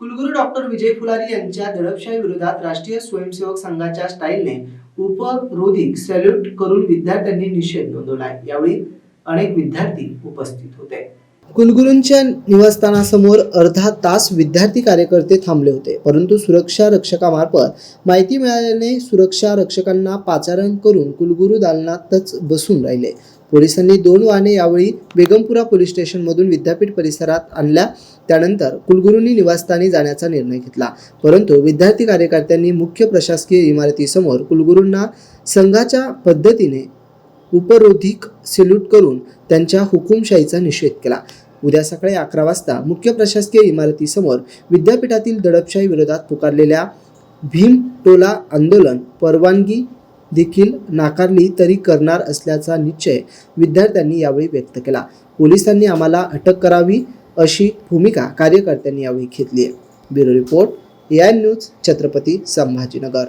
कुलगुरू डॉक्टर विजय फुलारी यांच्या दडपशाही विरोधात राष्ट्रीय स्वयंसेवक संघाच्या स्टाईलने उपरोधिक सॅल्यूट करून विद्यार्थ्यांनी निषेध नोंदवलाय यावेळी अनेक विद्यार्थी उपस्थित होते. कुलगुरूंच्या निवासस्थानासमोर अर्धा तास विद्यार्थी कार्यकर्ते थांबले होते. परंतु सुरक्षा रक्षकामार्फत माहिती मिळाल्याने सुरक्षा रक्षकांना पाचारण करून कुलगुरू दालनातच बसून राहिले. पोलिसांनी दोन वाहने यावेळी बेगमपुरा पोलीस स्टेशनमधून विद्यापीठ परिसरात आणल्या. त्यानंतर कुलगुरूंनी निवासस्थानी जाण्याचा निर्णय घेतला. परंतु विद्यार्थी कार्यकर्त्यांनी मुख्य प्रशासकीय इमारतीसमोर कुलगुरूंना संघाच्या पद्धतीने उपरोधिक सेल्यूट करून त्यांच्या हुकुमशाहीचा निषेध केला. उद्या सकाळी अकरा वाजता मुख्य प्रशासकीय इमारतीसमोर विद्यापीठातील दडपशाही विरोधात पुकारलेल्या भीम टोला आंदोलन परवानगी देखील नाकारली तरी करणार असल्याचा निश्चय विद्यार्थ्यांनी यावेळी व्यक्त केला. पोलिसांनी आम्हाला अटक करावी अशी भूमिका कार्यकर्त्यांनी यावेळी घेतली आहे bureau report A I news Chhatrapati Sambhajinagar.